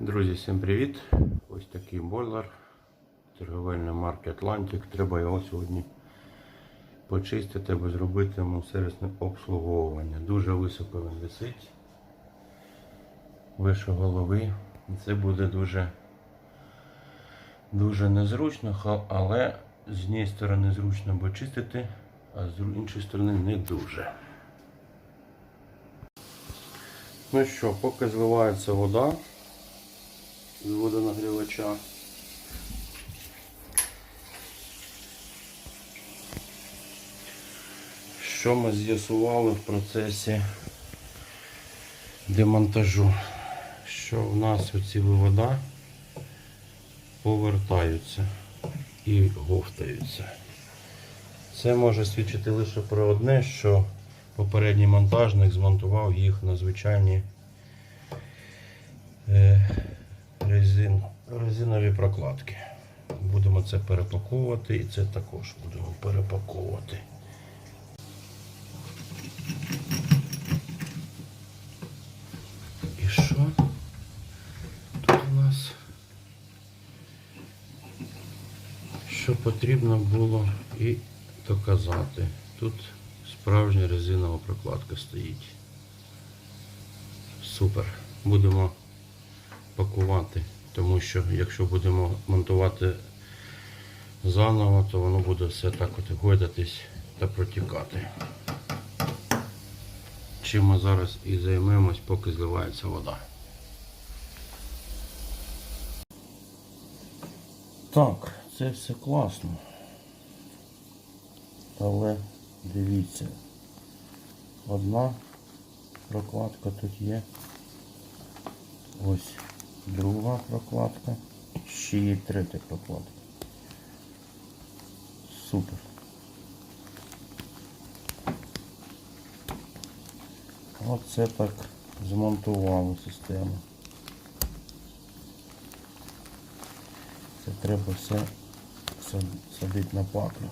Друзі, всім привіт! Ось такий бойлер торговельної марки Atlantic. Треба його сьогодні почистити або зробити йому сервісне обслуговування. Дуже високо він висить, вище голови. Це буде дуже, дуже незручно, але з однієї сторони зручно, бо чистити, а з іншої сторони не дуже. Ну що, поки зливається вода з водонагрівача. Що ми з'ясували в процесі демонтажу? Що в нас оці вивода повертаються і говтаються. Це може свідчити лише про одне, що попередній монтажник змонтував їх на звичайні е, резин, резинові прокладки. Будемо це перепаковувати і це також будемо перепаковувати. І що тут у нас? Що потрібно було і доказати. Тут справжня резинова прокладка стоїть. Супер. Будемо пакувати, тому що якщо будемо монтувати заново, то воно буде все так от гойдатись та протікати. Чим ми зараз і займемось, поки зливається вода. Так, це все класно. Але дивіться, одна прокладка тут є. Ось друга прокладка. Ще є третя прокладка. Супер. Оце так змонтували систему. Це треба все садити на паклю.